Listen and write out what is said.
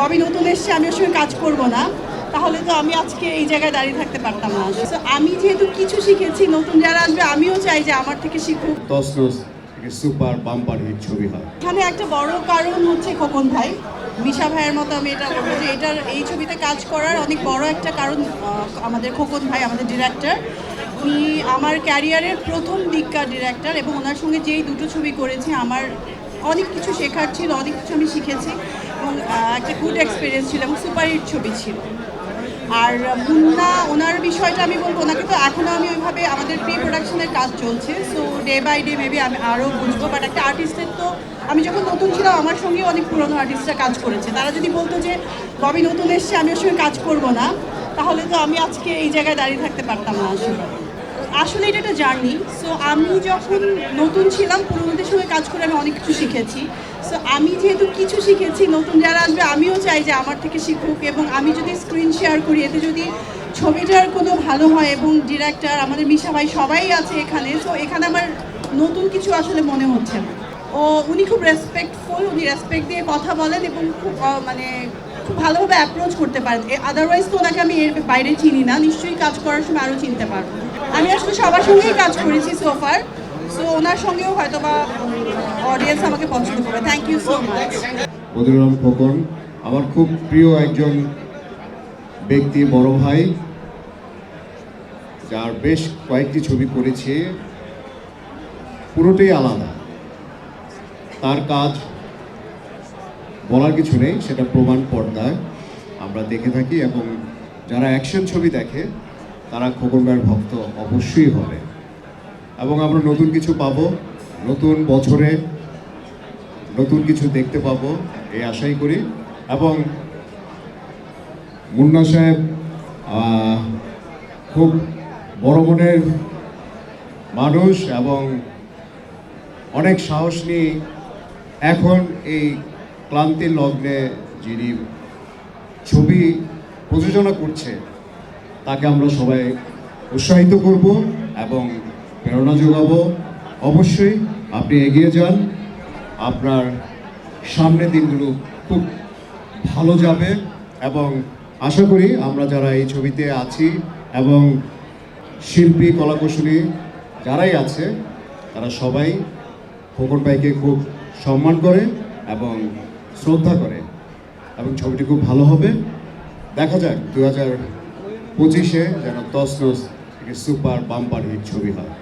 ববি নতুন এসছে আমি ওর সঙ্গে কাজ করব না। তাহলে তো আমি আজকে এই জায়গায় দাঁড়িয়ে থাকতে পারতাম না। আমি যেহেতু কিছু শিখেছি নতুন যারা আসবে আমিও চাই যে আমার থেকে শিখুক। তসনস সুপার বাম্পার হিট ছবি হয়। এখানে একটা বড় কারণ হচ্ছে খোকন ভাই। মিশা ভাইয়ের মতো আমি এটা বলব যে এটার এই ছবিতে কাজ করার অনেক বড় একটা কারণ আমাদের খোকন ভাই আমাদের ডিরেক্টর উনি আমার ক্যারিয়ারের প্রথম দিককার ডিরেক্টর এবং ওনার সঙ্গে যেই দুটো ছবি করেছি আমার অনেক কিছু শেখার ছিল, অনেক কিছু আমি শিখেছি এবং একটা গুড এক্সপিরিয়েন্স ছিল এবং সুপারহিট ছবি ছিল। আর মুন্না, ওনার বিষয়টা আমি বলব, ওনাকে তো এখনও আমি ওইভাবে আমাদের প্রি প্রোডাকশনের কাজ চলছে so day by day maybe আমি আরও বুঝব বাট একটা আর্টিস্টের তো, আমি যখন নতুন ছিলাম, আমার সঙ্গে অনেক পুরনো আর্টিস্টরা কাজ করেছে। তারা যদি বলতো যে, ববি নতুন এসছে, আমি ওর সঙ্গে কাজ করব না, তাহলে তো আমি আজকে এই জায়গায় দাঁড়িয়ে থাকতে পারতাম না আসলে। আসলে এটা একটা জার্নি। সো আমি যখন নতুন ছিলাম পুরোনোদের সঙ্গে কাজ করে আমি অনেক কিছু শিখেছি। সো আমি যেহেতু কিছু শিখেছি, নতুন যারা আসবে, আমিও চাই যে আমার থেকে শিখুক এবং আমি যদি স্ক্রিন শেয়ার করি, এতে যদি ছবিটার কোনো ভালো হয় এবং ডিরেক্টর আমাদের মিশা ভাই সবাই আছে এখানে সো এখানে আমার নতুন কিছু আসলে মনে হচ্ছে না। ও, উনি খুব রেসপেক্টফুল উনি রেসপেক্ট দিয়ে কথা বলেন এবং খুব মানে ভালোভাবে অ্যাপ্রোচ করতে পারেন। আদারওয়াইজ তো ওনাকে আমি এর বাইরে চিনি না। নিশ্চয়ই কাজ করার সময় আরও চিনতে পারব। আমি আসলে সবার সঙ্গেই কাজ করেছি সোফার সো ওনার সঙ্গেও হয়তো বা অডিয়েন্স আমাকে পছন্দ করবে। Thank you so much Badiram Khokon, আমার খুব প্রিয় একজন ব্যক্তি, বড় ভাই, যার বেশ কয়েকটি ছবি করেছে। পুরোটাই আলাদা। তার কাজ বলার কিছু নেই, সেটা প্রমাণ পর্দায়। আমরা দেখে থাকি এবং যারা অ্যাকশন ছবি দেখে, তারা খোকন ভাইয়ের ভক্ত অবশ্যই হবে। এবং আমরা নতুন কিছু পাবো, নতুন বছরে নতুন কিছু দেখতে পাবো, এই আশাই করি। এবং মুন্না সাহেব খুব বড় মনের মানুষ এবং অনেক সাহস নিয়ে এখন এই ক্লান্তির লগ্নে যিনি ছবি প্রযোজনা করছে, তাকে আমরা সবাই উৎসাহিত করব এবং প্রেরণা যোগাবো। অবশ্যই আপনি এগিয়ে যান। আপনার সামনের দিনগুলো খুব ভালো যাবে এবং আশা করি আমরা যারা এই ছবিতে আছি এবং শিল্পী, কলাকুশলী যারাই আছে, তারা সবাই খোকন ভাইকে খুব সম্মান করে এবং শ্রদ্ধা করে এবং ছবিটি খুব ভালো হবে। দেখা যাক দু হাজার পঁচিশে যেন তসনস সুপার বাম্পার হিট ছবি হয়।